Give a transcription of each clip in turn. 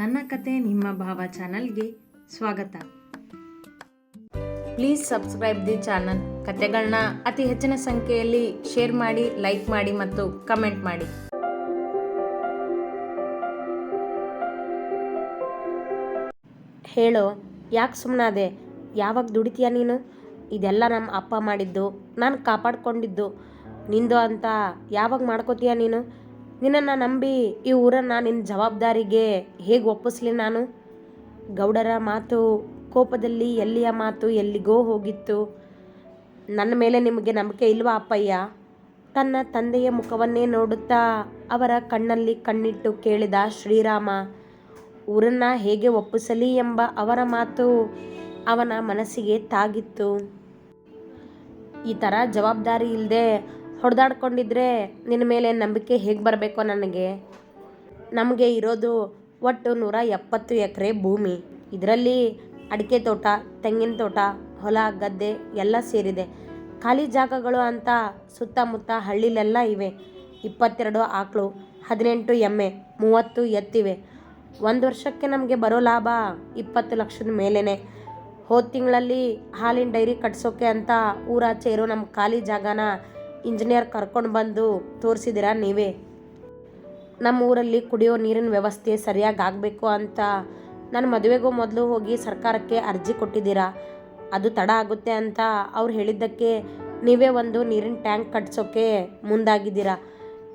ನನ್ನ ಕತೆ ನಿಮ್ಮ ಭಾವ ಚಾನಲ್ಗೆ ಸ್ವಾಗತ. Please subscribe the channel. ಕತೆಗಳನ್ನ ಅತಿ ಹೆಚ್ಚಿನ ಸಂಖ್ಯೆಯಲ್ಲಿ ಶೇರ್ ಮಾಡಿ, ಲೈಕ್ ಮಾಡಿ ಮತ್ತು ಕಮೆಂಟ್ ಮಾಡಿ. ಹೇಳೋ, ಯಾಕೆ ಸುಮ್ಮನಾದೆ ಯಾವಾಗ ದುಡಿತೀಯ ನೀನು? ಇದೆಲ್ಲ ನಮ್ಮ ಅಪ್ಪ ಮಾಡಿದ್ದು, ನಾನು ಕಾಪಾಡ್ಕೊಂಡಿದ್ದು. ನಿಂದು ಅಂತ ಯಾವಾಗ ಮಾಡ್ಕೋತೀಯ ನೀನು? ನಿನ್ನನ್ನು ನಂಬಿ ಈ ಊರನ್ನು ನಿನ್ನ ಜವಾಬ್ದಾರಿಗೆ ಹೇಗೆ ಒಪ್ಪಿಸ್ಲಿ ನಾನು? ಗೌಡರ ಮಾತು ಕೋಪದಲ್ಲಿ ಎಲ್ಲಿಯ ಮಾತು ಎಲ್ಲಿಗೋ ಹೋಗಿತ್ತು. ನನ್ನ ಮೇಲೆ ನಿಮಗೆ ನಂಬಿಕೆ ಇಲ್ವಾ ಅಪ್ಪಯ್ಯ? ತನ್ನ ತಂದೆಯ ಮುಖವನ್ನೇ ನೋಡುತ್ತಾ ಅವರ ಕಣ್ಣಲ್ಲಿ ಕಣ್ಣಿಟ್ಟು ಕೇಳಿದ ಶ್ರೀರಾಮ, ಊರನ್ನ ಹೇಗೆ ಒಪ್ಪಿಸಲಿ ಎಂಬ ಅವರ ಮಾತು ಅವನ ಮನಸ್ಸಿಗೆ ತಾಗಿತ್ತು. ಈ ಥರ ಜವಾಬ್ದಾರಿ ಇಲ್ಲದೆ ಹೊಡೆದಾಡ್ಕೊಂಡಿದ್ರೆ ನಿನ್ನ ಮೇಲೆ ನಂಬಿಕೆ ಹೇಗೆ ಬರಬೇಕೋ ನನಗೆ? ನಮಗೆ ಇರೋದು ಒಟ್ಟು ನೂರ ಎಪ್ಪತ್ತು ಎಕರೆ ಭೂಮಿ. ಇದರಲ್ಲಿ ಅಡಿಕೆ ತೋಟ, ತೆಂಗಿನ ತೋಟ, ಹೊಲ, ಗದ್ದೆ ಎಲ್ಲ ಸೇರಿದೆ. ಖಾಲಿ ಜಾಗಗಳು ಅಂತ ಸುತ್ತಮುತ್ತ ಹಳ್ಳಿಲೆಲ್ಲ ಇವೆ. ಇಪ್ಪತ್ತೆರಡು ಆಕಳು, ಹದಿನೆಂಟು ಎಮ್ಮೆ, ಮೂವತ್ತು ಎತ್ತಿವೆ. ಒಂದು ವರ್ಷಕ್ಕೆ ನಮಗೆ ಬರೋ ಲಾಭ ಇಪ್ಪತ್ತು ಲಕ್ಷದ ಮೇಲೇ ಹೋದ ತಿಂಗಳಲ್ಲಿ ಹಾಲಿನ ಡೈರಿ ಕಟ್ಸೋಕೆ ಅಂತ ಊರಾಚೆ ಇರೋ ನಮ್ಮ ಖಾಲಿ ಜಾಗನ ಇಂಜಿನಿಯರ್ ಕರ್ಕೊಂಡು ಬಂದು ತೋರಿಸಿದ್ದೀರಾ ನೀವೇ? ನಮ್ಮ ಊರಲ್ಲಿ ಕುಡಿಯೋ ನೀರಿನ ವ್ಯವಸ್ಥೆ ಸರಿಯಾಗಿ ಆಗಬೇಕು ಅಂತ ನನ್ನ ಮದುವೆಗೂ ಮೊದಲು ಹೋಗಿ ಸರ್ಕಾರಕ್ಕೆ ಅರ್ಜಿ ಕೊಟ್ಟಿದ್ದೀರಾ? ಅದು ತಡ ಆಗುತ್ತೆ ಅಂತ ಅವ್ರು ಹೇಳಿದ್ದಕ್ಕೆ ನೀವೇ ಒಂದು ನೀರಿನ ಟ್ಯಾಂಕ್ ಕಟ್ಸೋಕ್ಕೆ ಮುಂದಾಗಿದ್ದೀರಾ?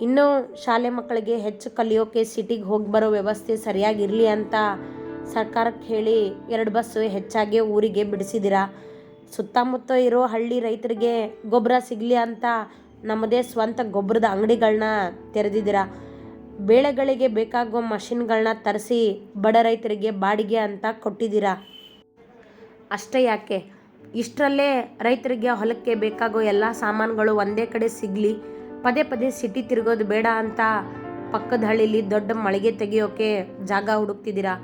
ಇನ್ನೂ ಶಾಲೆ ಮಕ್ಕಳಿಗೆ ಹೆಚ್ಚು ಕಲಿಯೋಕೆ ಸಿಟಿಗೆ ಹೋಗಿ ಬರೋ ವ್ಯವಸ್ಥೆ ಸರಿಯಾಗಿರಲಿ ಅಂತ ಸರ್ಕಾರಕ್ಕೆ ಹೇಳಿ ಎರಡು ಬಸ್ಸು ಹೆಚ್ಚಾಗಿ ಊರಿಗೆ ಬಿಡಿಸಿದ್ದೀರಾ? ಸುತ್ತಮುತ್ತ ಇರೋ ಹಳ್ಳಿ ರೈತರಿಗೆ ಗೊಬ್ಬರ ಸಿಗಲಿ ಅಂತ ನಮ್ಮದೇ ಸ್ವಂತ ಗೊಬ್ಬರದ ಅಂಗಡಿಗಳನ್ನ ತೆರೆದಿದ್ದೀರ? ಬೆಳೆಗಳಿಗೆ ಬೇಕಾಗುವ ಮಷಿನ್ಗಳನ್ನ ತರಿಸಿ ಬಡ ರೈತರಿಗೆ ಬಾಡಿಗೆ ಅಂತ ಕೊಟ್ಟಿದ್ದೀರ? ಅಷ್ಟೇ ಯಾಕೆ? ಇಷ್ಟರಲ್ಲೇ ರೈತರಿಗೆ ಹೊಲಕ್ಕೆ ಬೇಕಾಗೋ ಎಲ್ಲ ಸಾಮಾನುಗಳು ಒಂದೇ ಕಡೆ ಸಿಗಲಿ, ಪದೇ ಪದೇ ಸಿಟಿ ತಿರುಗೋದು ಬೇಡ ಅಂತ ಪಕ್ಕದ ಹಳ್ಳಿಲಿ ದೊಡ್ಡ ಮಳಿಗೆ ತೆಗಿಯೋಕೆ ಜಾಗ ಹುಡುಕ್ತಿದ್ದೀರಾ?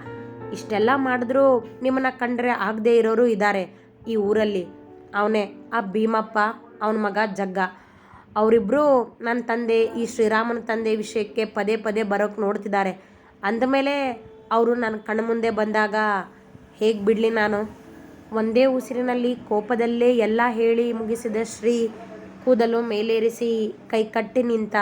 ಇಷ್ಟೆಲ್ಲ ಮಾಡಿದ್ರೂ ನಿಮ್ಮನ್ನ ಕಂಡ್ರೆ ಆಗದೇ ಇರೋರು ಇದ್ದಾರೆ ಈ ಊರಲ್ಲಿ. ಅವನೇ, ಆ ಭೀಮಪ್ಪ, ಅವನ ಮಗ ಜಗ್ಗ. ಅವರಿಬ್ಬರು ನನ್ನ ತಂದೆ, ಈ ಶ್ರೀರಾಮನ ತಂದೆ ವಿಷಯಕ್ಕೆ ಪದೇ ಪದೇ ಬರೋಕ್ಕೆ ನೋಡ್ತಿದ್ದಾರೆ. ಅಂದಮೇಲೆ ಅವರು ನನ್ನ ಕಣ್ಣು ಮುಂದೆ ಬಂದಾಗ, ಹೇಗೆ ಬಿಡಲಿ ನಾನು? ಒಂದೇ ಉಸಿರಿನಲ್ಲಿ ಕೋಪದಲ್ಲೇ ಎಲ್ಲ ಹೇಳಿ ಮುಗಿಸಿದ ಶ್ರೀ ಕೂದಲು ಮೇಲೇರಿಸಿ ಕೈ ಕಟ್ಟಿ ನಿಂತ,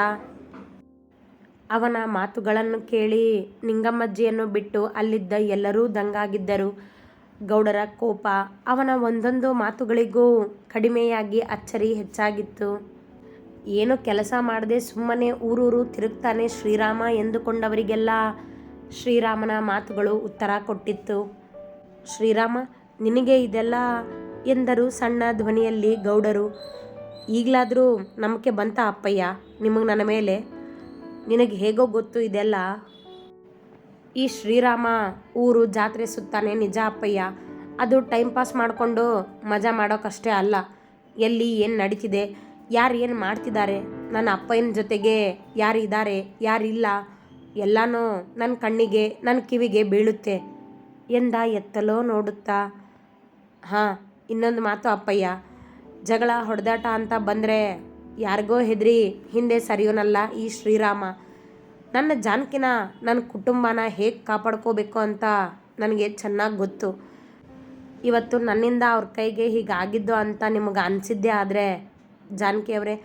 ಅವನ ಮಾತುಗಳನ್ನು ಕೇಳಿ ನಿಂಗಮ್ಮಜ್ಜಿಯನ್ನು ಬಿಟ್ಟು ಅಲ್ಲಿದ್ದ ಎಲ್ಲರೂ ದಂಗಾಗಿದ್ದರು. ಗೌಡರ ಕೋಪ ಅವನ ಒಂದೊಂದು ಮಾತುಗಳಿಗೂ ಕಡಿಮೆಯಾಗಿ ಅಚ್ಚರಿ ಹೆಚ್ಚಾಗಿತ್ತು. ಏನು ಕೆಲಸ ಮಾಡದೆ ಸುಮ್ಮನೆ ಊರೂರು ತಿರುಗ್ತಾನೆ ಶ್ರೀರಾಮ ಎಂದುಕೊಂಡವರಿಗೆಲ್ಲ ಶ್ರೀರಾಮನ ಮಾತುಗಳು ಉತ್ತರ ಕೊಟ್ಟಿತ್ತು. ಶ್ರೀರಾಮ, ನಿನಗೆ ಇದೆಲ್ಲ ಎಂದರು ಸಣ್ಣ ಧ್ವನಿಯಲ್ಲಿ ಗೌಡರು. ಈಗಲಾದರೂ ನಂಬಿಕೆ ಬಂತ ಅಪ್ಪಯ್ಯ, ನಿಮಗೆ ನನ್ನ ಮೇಲೆ? ನಿನಗೆ ಹೇಗೋ ಗೊತ್ತು ಇದೆಲ್ಲ. ಈ ಶ್ರೀರಾಮ ಊರು ಜಾತ್ರೆ ಸುತ್ತಾನೆ ನಿಜ ಅಪ್ಪಯ್ಯ. ಅದು ಟೈಮ್ ಪಾಸ್ ಮಾಡಿಕೊಂಡು ಮಜಾ ಮಾಡೋಕ್ಕಷ್ಟೇ ಅಲ್ಲ. ಎಲ್ಲಿ ಏನು ನಡೀತಿದೆ, ಯಾರು ಏನು ಮಾಡ್ತಿದ್ದಾರೆ, ನನ್ನ ಅಪ್ಪಯ್ಯನ ಜೊತೆಗೆ ಯಾರು ಇದ್ದಾರೆ ಯಾರಿಲ್ಲ ಎಲ್ಲನೂ ನನ್ನ ಕಣ್ಣಿಗೆ ನನ್ನ ಕಿವಿಗೆ ಬೀಳುತ್ತೆ. ಎಂದ ಎತ್ತಲೋ ನೋಡುತ್ತಾ? ಹಾಂ, ಇನ್ನೊಂದು ಮಾತು ಅಪ್ಪಯ್ಯ. ಜಗಳ, ಹೊಡೆದಾಟ ಅಂತ ಬಂದರೆ ಯಾರಿಗೋ ಹೆದರಿ ಹಿಂದೆ ಸರಿಯೋನಲ್ಲ ಈ ಶ್ರೀರಾಮ. ನನ್ನ ಜಾನಕಿನ ನನ್ನ ಕುಟುಂಬನ ಹೇಗೆ ಕಾಪಾಡ್ಕೋಬೇಕು ಅಂತ ನನಗೆ ಚೆನ್ನಾಗಿ ಗೊತ್ತು. ಇವತ್ತು ನನ್ನಿಂದ ಅವ್ರ ಕೈಗೆ ಹೀಗಾಗಿದ್ದು ಅಂತ ನಿಮಗೆ ಅನಿಸಿದ್ದೇ ಆದರೆ ಜಾನಕಿ ಅವರೇ,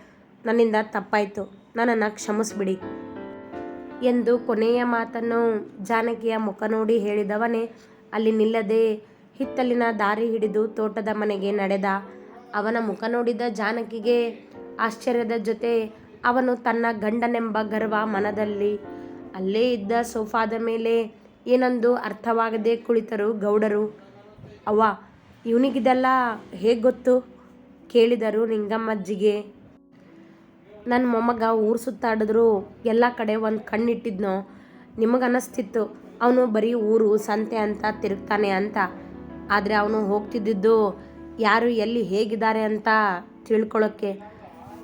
ನನ್ನಿಂದ ತಪ್ಪಾಯಿತು. ನನ್ನನ್ನು ಕ್ಷಮಿಸ್ಬಿಡಿ ಎಂದು ಕೊನೆಯ ಮಾತನ್ನು ಜಾನಕಿಯ ಮುಖ ನೋಡಿ ಹೇಳಿದವನೇ, ಅಲ್ಲಿ ನಿಲ್ಲದೆ ಹಿತ್ತಲಿನ ದಾರಿ ಹಿಡಿದು ತೋಟದ ಮನೆಗೆ ನಡೆದ ಅವನ ಮುಖ ನೋಡಿದ ಜಾನಕಿಗೆ ಆಶ್ಚರ್ಯದ ಜೊತೆ ಅವನು ತನ್ನ ಗಂಡನೆಂಬ ಗರ್ವ ಮನದಲ್ಲಿ ಅಲ್ಲೇ ಇದ್ದ ಸೋಫಾದ ಮೇಲೆ ಏನೊಂದು ಅರ್ಥವಾಗದೆ ಕುಳಿತರು ಗೌಡರು. ಅವ್ವ, ಇವನಿಗಿದೆಲ್ಲ ಹೇಗೆ ಗೊತ್ತು? ಕೇಳಿದರು ನಿಂಗಮ್ಮಜ್ಜಿಗೆ. ನನ್ನ ಮೊಮ್ಮಗ ಊರು ಸುತ್ತಾಡಿದ್ರು ಎಲ್ಲ ಕಡೆ ಒಂದು ಕಣ್ಣಿಟ್ಟಿದ್ನೋ? ನಿಮಗೆ ಅನ್ನಿಸ್ತಿತ್ತು ಅವನು ಬರೀ ಊರು, ಸಂತೆ ಅಂತ ತಿರುಗ್ತಾನೆ ಅಂತ. ಆದರೆ ಅವನು ಹೋಗ್ತಿದ್ದಿದ್ದು ಯಾರು ಎಲ್ಲಿ ಹೇಗಿದ್ದಾರೆ ಅಂತ ತಿಳ್ಕೊಳ್ಳೋಕ್ಕೆ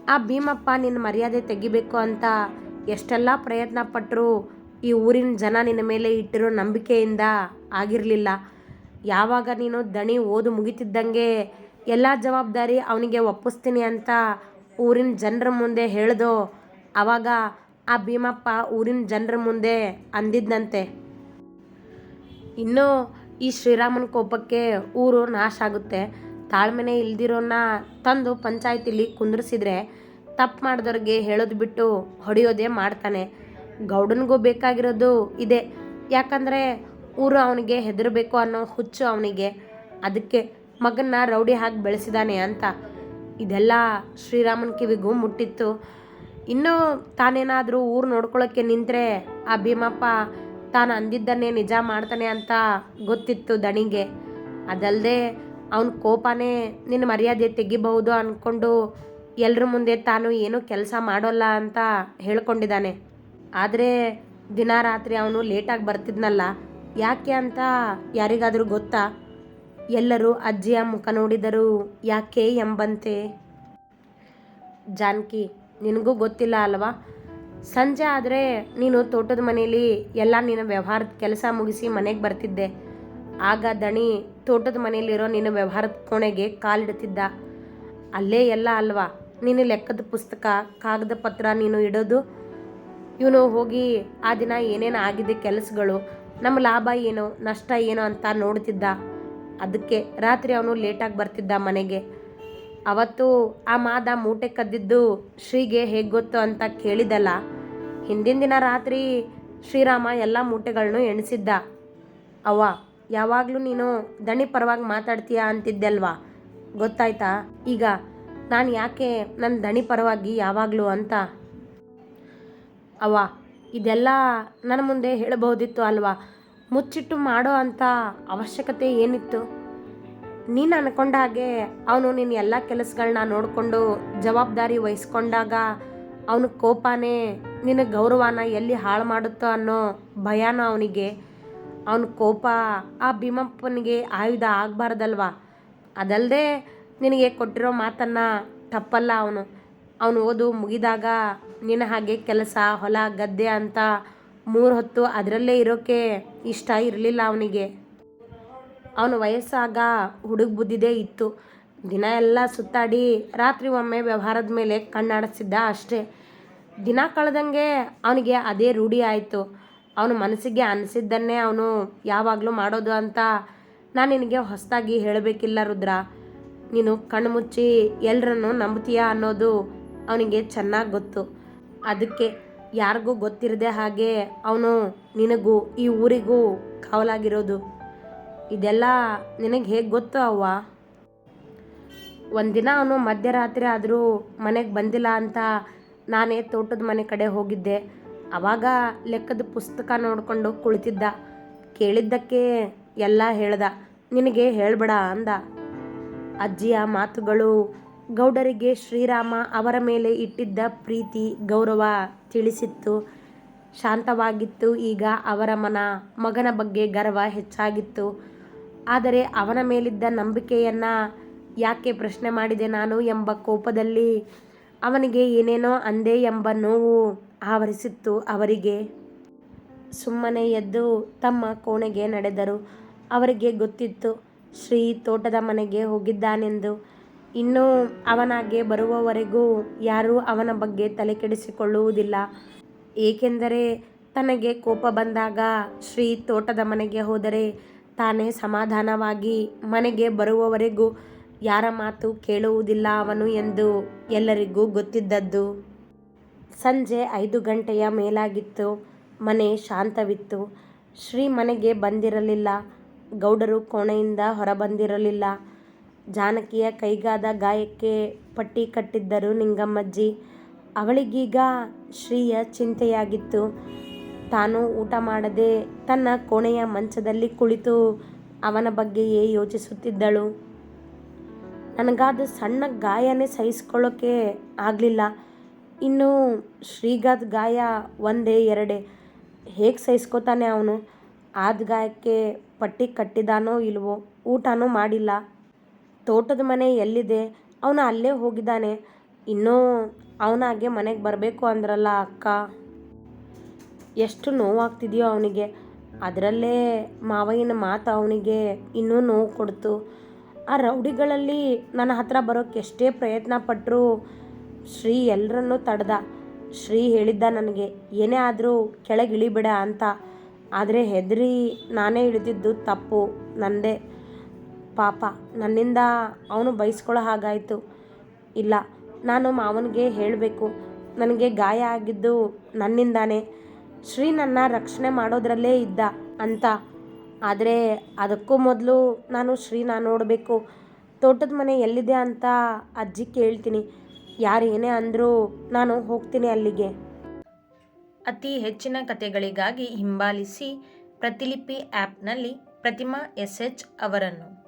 ಆ ಭೀಮಪ್ಪ ನಿನ್ನ ಮರ್ಯಾದೆ ತೆಗಿಬೇಕು ಅಂತ ಎಷ್ಟೆಲ್ಲ ಪ್ರಯತ್ನ ಪಟ್ಟರು ಈ ಊರಿನ ಜನ ನಿನ್ನ ಮೇಲೆ ಇಟ್ಟಿರೋ ನಂಬಿಕೆಯಿಂದ ಆಗಿರಲಿಲ್ಲ. ಯಾವಾಗ ನೀನು ದಣಿ ಓದು ಮುಗಿತಿದ್ದಂಗೆ ಎಲ್ಲ ಜವಾಬ್ದಾರಿ ಅವನಿಗೆ ಒಪ್ಪಿಸ್ತೀನಿ ಅಂತ ಊರಿನ ಜನರ ಮುಂದೆ ಹೇಳ್ದೋ ಆವಾಗ ಆ ಭೀಮಪ್ಪ ಊರಿನ ಜನರ ಮುಂದೆ ಅಂದಿದ್ದಂತೆ ಇನ್ನೂ ಈ ಶ್ರೀರಾಮನ ಕೋಪಕ್ಕೆ ಊರು ನಾಶ ಆಗುತ್ತೆ. ತಾಳ್ಮೆನೇ ಇಲ್ದಿರೋನ್ನ ತಂದು ಪಂಚಾಯತಿಲಿ ಕುಂದ್ರಿಸಿದ್ರೆ ತಪ್ಪು ಮಾಡಿದವ್ರಿಗೆ ಹೇಳೋದು ಬಿಟ್ಟು ಹೊಡೆಯೋದೇ ಮಾಡ್ತಾನೆ. ಗೌಡನಿಗೂ ಬೇಕಾಗಿರೋದು ಇದೆ. ಯಾಕಂದರೆ ಊರು ಅವನಿಗೆ ಹೆದರಬೇಕು ಅನ್ನೋ ಹುಚ್ಚು ಅವನಿಗೆ. ಅದಕ್ಕೆ ಮಗನ್ನ ರೌಡಿ ಹಾಕಿ ಬೆಳೆಸಿದಾನೆ ಅಂತ. ಇದೆಲ್ಲ ಶ್ರೀರಾಮನ ಕಿವಿಗೂ ಮುಟ್ಟಿತ್ತು. ಇನ್ನೂ ತಾನೇನಾದರೂ ಊರು ನೋಡ್ಕೊಳ್ಳೋಕ್ಕೆ ನಿಂತರೆ ಆ ಭೀಮಪ್ಪ ತಾನು ಅಂದಿದ್ದನ್ನೇ ನಿಜ ಮಾಡ್ತಾನೆ ಅಂತ ಗೊತ್ತಿತ್ತು ದಣಿಗೆ. ಅದಲ್ಲದೆ ಅವನ ಕೋಪನೇ ನಿನ್ನ ಮರ್ಯಾದೆ ತೆಗಿಬಹುದು ಅಂದ್ಕೊಂಡು ಎಲ್ಲರ ಮುಂದೆ ತಾನು ಏನೂ ಕೆಲಸ ಮಾಡೋಲ್ಲ ಅಂತ ಹೇಳ್ಕೊಂಡಿದ್ದಾನೆ. ಆದರೆ ದಿನ ರಾತ್ರಿ ಅವನು ಲೇಟಾಗಿ ಬರ್ತಿದ್ನಲ್ಲ, ಯಾಕೆ ಅಂತ ಯಾರಿಗಾದರೂ ಗೊತ್ತಾ? ಎಲ್ಲರೂ ಅಜ್ಜಿಯ ಮುಖ ನೋಡಿದರು ಯಾಕೆ ಎಂಬಂತೆ? ಜಾನಕಿ, ನಿನಗೂ ಗೊತ್ತಿಲ್ಲ ಅಲ್ವಾ? ಸಂಜೆ ಆದರೆ ನೀನು ತೋಟದ ಮನೆಯಲ್ಲಿ ಎಲ್ಲ ನಿನ್ನ ವ್ಯವಹಾರದ ಕೆಲಸ ಮುಗಿಸಿ ಮನೆಗೆ ಬರ್ತಿದ್ದೆ. ಆಗ ದಣಿ ತೋಟದ ಮನೆಯಲ್ಲಿರೋ ನಿನ್ನ ವ್ಯವಹಾರದ ಕೋಣೆಗೆ ಕಾಲಿಡ್ತಿದ್ದ ಅಲ್ಲೇ ಎಲ್ಲ ಅಲ್ವಾ? ನಿನ್ನ ಲೆಕ್ಕದ ಪುಸ್ತಕ, ಕಾಗದ ಪತ್ರ ನೀನು ಇಡೋದು? ಇವನು ಹೋಗಿ ಆ ದಿನ ಏನೇನು ಆಗಿದೆ ಕೆಲಸಗಳು, ನಮ್ಮ ಲಾಭ ಏನು, ನಷ್ಟ ಏನು ಅಂತ ನೋಡ್ತಿದ್ದ. ಅದಕ್ಕೆ ರಾತ್ರಿ ಅವನು ಲೇಟಾಗಿ ಬರ್ತಿದ್ದ ಮನೆಗೆ. ಅವತ್ತು ಆ ಮಾದ ಮೂಟೆ ಕದ್ದಿದ್ದು ಶ್ರೀಗೆ ಹೇಗೆ ಗೊತ್ತು ಅಂತ ಕೇಳಿದಲ್ಲ. ಹಿಂದಿನ ದಿನ ರಾತ್ರಿ ಶ್ರೀರಾಮ ಎಲ್ಲ ಮೂಟೆಗಳನ್ನು ಎಣಿಸಿದ್ದ. ಅವ್ವ ಯಾವಾಗಲೂ ನೀನು ದಣಿ ಪರವಾಗಿ ಮಾತಾಡ್ತೀಯ ಅಂತಿದ್ದಲ್ವಾ ಗೊತ್ತಾಯ್ತಾ? ಈಗ ನಾನು ಯಾಕೆ ನನ್ನ ದಣಿ ಪರವಾಗಿ ಯಾವಾಗಲೂ ಅಂತ? ಅವ್ವ, ಇದೆಲ್ಲ ನನ್ನ ಮುಂದೆ ಹೇಳಬಹುದಿತ್ತು ಅಲ್ವಾ? ಮುಚ್ಚಿಟ್ಟು ಮಾಡೋ ಅಂಥ ಅವಶ್ಯಕತೆ ಏನಿತ್ತು? ನೀನು ಅನ್ಕೊಂಡ ಹಾಗೆ ಅವನು ನಿನ್ನ ಎಲ್ಲ ಕೆಲಸಗಳನ್ನ ನೋಡಿಕೊಂಡು ಜವಾಬ್ದಾರಿ ವಹಿಸ್ಕೊಂಡಾಗ ಅವನ ಕೋಪನೇ ನಿನ್ನ ಗೌರವನ ಎಲ್ಲಿ ಹಾಳು ಮಾಡುತ್ತೋ ಅನ್ನೋ ಭಯನೋ ಅವನಿಗೆ? ಅವನ ಕೋಪ ಆ ಭೀಮಪ್ಪನಿಗೆ ಆಯುಧ ಆಗಬಾರ್ದಲ್ವ? ಅದಲ್ಲದೆ ನಿನಗೆ ಕೊಟ್ಟಿರೋ ಮಾತನ್ನು ತಪ್ಪಲ್ಲ ಅವನು. ಅವನು ಓದು ಮುಗಿದಾಗ ನಿನ್ನ ಹಾಗೆ ಕೆಲಸ, ಹೊಲ, ಗದ್ದೆ ಅಂತ ಮೂರು ಹೊತ್ತು ಅದರಲ್ಲೇ ಇರೋಕ್ಕೆ ಇಷ್ಟ ಇರಲಿಲ್ಲ ಅವನಿಗೆ. ಅವನು ವಯಸ್ಸಾಗ ಹುಡುಗ ಬುದ್ಧಿದೇ ಇತ್ತು. ದಿನ ಎಲ್ಲ ಸುತ್ತಾಡಿ ರಾತ್ರಿ ಒಮ್ಮೆ ವ್ಯವಹಾರದ ಮೇಲೆ ಕಣ್ಣಾಡಿಸಿದ್ದ ಅಷ್ಟೇ. ದಿನ ಕಳೆದಂಗೆ ಅವನಿಗೆ ಅದೇ ರೂಢಿ ಆಯಿತು. ಅವನ ಮನಸ್ಸಿಗೆ ಅನಿಸಿದ್ದನ್ನೇ ಅವನು ಯಾವಾಗಲೂ ಮಾಡೋದು ಅಂತ ನಾನು ನಿನಗೆ ಹೊಸದಾಗಿ ಹೇಳಬೇಕಿಲ್ಲ ರುದ್ರ. ನೀನು ಕಣ್ಣು ಮುಚ್ಚಿ ಎಲ್ಲರನ್ನು ನಂಬ್ತೀಯಾ ಅನ್ನೋದು ಅವನಿಗೆ ಚೆನ್ನಾಗಿ ಗೊತ್ತು. ಅದಕ್ಕೆ ಯಾರಿಗೂ ಗೊತ್ತಿರದೆ ಹಾಗೆ ಅವನು ನಿನಗೂ ಈ ಊರಿಗೂ ಕಾವಲಾಗಿರೋದು. ಇದೆಲ್ಲ ನಿನಗೆ ಹೇಗೆ ಗೊತ್ತು ಅವ್ವ? ಒಂದಿನ ಅವನು ಮಧ್ಯರಾತ್ರಿ ಆದರೂ ಮನೆಗೆ ಬಂದಿಲ್ಲ ಅಂತ ನಾನೇ ತೋಟದ ಮನೆ ಕಡೆ ಹೋಗಿದ್ದೆ. ಆವಾಗ ಲೆಕ್ಕದ ಪುಸ್ತಕ ನೋಡಿಕೊಂಡು ಕುಳಿತಿದ್ದ. ಕೇಳಿದ್ದಕ್ಕೆ ಎಲ್ಲ ಹೇಳ್ದ, ನಿನಗೆ ಹೇಳಬೇಡ ಅಂದ. ಅಜ್ಜಿಯ ಮಾತುಗಳು ಗೌಡರಿಗೆ ಶ್ರೀರಾಮ ಅವರ ಮೇಲೆ ಇಟ್ಟಿದ್ದ ಪ್ರೀತಿ, ಗೌರವ ತಿಳಿಸಿತ್ತು. ಶಾಂತವಾಗಿತ್ತು. ಈಗ ಅವರ ಮನ ಮಗನ ಬಗ್ಗೆ ಗರ್ವ ಹೆಚ್ಚಾಗಿತ್ತು. ಆದರೆ ಅವನ ಮೇಲಿದ್ದ ನಂಬಿಕೆಯನ್ನು ಯಾಕೆ ಪ್ರಶ್ನೆ ಮಾಡಿದೆ ನಾನು ಎಂಬ ಕೋಪದಲ್ಲಿ ಅವನಿಗೆ ಏನೇನೋ ಅಂದೆ ಎಂಬ ನೋವು ಆವರಿಸಿತ್ತು. ಅವರಿಗೆ ಸುಮ್ಮನೆ ಎದ್ದು ತಮ್ಮ ಕೋಣೆಗೆ ನಡೆದರು. ಅವರಿಗೆ ಗೊತ್ತಿತ್ತು, ಶ್ರೀ ತೋಟದ ಮನೆಗೆ ಹೋಗಿದ್ದಾನೆಂದು. ಇನ್ನು ಅವನಾಗೆ ಬರುವವರೆಗೂ ಯಾರೂ ಅವನ ಬಗ್ಗೆ ತಲೆ ಕೆಡಿಸಿಕೊಳ್ಳುವುದಿಲ್ಲ. ಏಕೆಂದರೆ ತನಗೆ ಕೋಪ ಬಂದಾಗ ಶ್ರೀ ತೋಟದ ಮನೆಗೆ ಹೋದರೆ ತಾನೇ ಸಮಾಧಾನವಾಗಿ ಮನೆಗೆ ಬರುವವರೆಗೂ ಯಾರ ಮಾತು ಕೇಳುವುದಿಲ್ಲ ಅವನು ಎಂದು ಎಲ್ಲರಿಗೂ ಗೊತ್ತಿದ್ದದ್ದು. ಸಂಜೆ ಐದು ಗಂಟೆಯ ಮೇಲಾಗಿತ್ತು. ಮನೆ ಶಾಂತವಿತ್ತು. ಶ್ರೀ ಮನೆಗೆ ಬಂದಿರಲಿಲ್ಲ. ಗೌಡರು ಕೋಣೆಯಿಂದ ಹೊರಬಂದಿರಲಿಲ್ಲ. ಜಾನಕಿಯ ಕೈಗಾದ ಗಾಯಕ್ಕೆ ಪಟ್ಟಿ ಕಟ್ಟಿದ್ದರು ನಿಂಗಮ್ಮಜ್ಜಿ. ಅವಳಿಗೀಗ ಶ್ರೀಯ ಚಿಂತೆಯಾಗಿತ್ತು. ತಾನು ಊಟ ಮಾಡದೆ ತನ್ನ ಕೋಣೆಯ ಮಂಚದಲ್ಲಿ ಕುಳಿತು ಅವನ ಬಗ್ಗೆಯೇ ಯೋಚಿಸುತ್ತಿದ್ದಳು. ನನಗಾದ ಸಣ್ಣ ಗಾಯನೇ ಸಹಿಸ್ಕೊಳ್ಳೋಕ್ಕೆ ಆಗಲಿಲ್ಲ. ಇನ್ನು ಶ್ರೀಗಾದ ಗಾಯ ಒಂದೇ, ಎರಡೇ. ಹೇಗೆ ಸಹಿಸ್ಕೋತಾನೆ ಅವನು? ಆದ ಗಾಯಕ್ಕೆ ಪಟ್ಟಿ ಕಟ್ಟಿದಾನೋ ಇಲ್ವೋ? ಊಟನೂ ಮಾಡಿಲ್ಲ. ತೋಟದ ಮನೆ ಎಲ್ಲಿದೆ? ಅವನು ಅಲ್ಲೇ ಹೋಗಿದ್ದಾನೆ. ಇನ್ನೂ ಅವನಾಗೆ ಮನೆಗೆ ಬರಬೇಕು ಅಂದ್ರಲ್ಲ ಅಕ್ಕ. ಎಷ್ಟು ನೋವಾಗ್ತಿದೆಯೋ ಅವನಿಗೆ. ಅದರಲ್ಲೇ ಮಾವಯ್ಯನ ಮಾತು ಅವನಿಗೆ ಇನ್ನೂ ನೋವು ಕೊಡ್ತು. ಆ ರೌಡಿಗಳಲ್ಲಿ ನನ್ನ ಹತ್ರ ಬರೋಕ್ಕೆ ಎಷ್ಟೇ ಪ್ರಯತ್ನ ಪಟ್ಟರು ಶ್ರೀ ಎಲ್ಲರನ್ನೂ ತಡೆದ. ಶ್ರೀ ಹೇಳಿದ್ದ ನನಗೆ, ಏನೇ ಆದರೂ ಕೆಳಗೆ ಇಳಿಬೇಡ ಅಂತ. ಆದರೆ ಹೆದರಿ ನಾನೇ ಇಳಿದಿದ್ದು ತಪ್ಪು, ನಂದೇ. ಪಾಪ, ನನ್ನಿಂದ ಅವನು ಬೈಸ್ಕೊಳ್ಳೋ ಹಾಗಾಯಿತು. ಇಲ್ಲ, ನಾನು ಮಾವನಿಗೆ ಹೇಳಬೇಕು. ನನಗೆ ಗಾಯ ಆಗಿದ್ದು ನನ್ನಿಂದಾನೇ. ಶ್ರೀ ನನ್ನ ರಕ್ಷಣೆ ಮಾಡೋದ್ರಲ್ಲೇ ಇದ್ದ ಅಂತ. ಆದರೆ ಅದಕ್ಕೂ ಮೊದಲು ನಾನು ಶ್ರೀನ ನೋಡಬೇಕು. ತೋಟದ ಮನೆ ಎಲ್ಲಿದೆ ಅಂತ ಅಜ್ಜಿ ಕೇಳ್ತೀನಿ. ಯಾರು ಏನೇ ಅಂದರೂ ನಾನು ಹೋಗ್ತೀನಿ ಅಲ್ಲಿಗೆ. ಅತಿ ಹೆಚ್ಚಿನ ಕಥೆಗಳಿಗಾಗಿ ಹಿಂಬಾಲಿಸಿ ಪ್ರತಿಲಿಪಿ ಆ್ಯಪ್ನಲ್ಲಿ ಪ್ರತಿಮಾ ಎಸ್ ಎಚ್ ಅವರನ್ನು.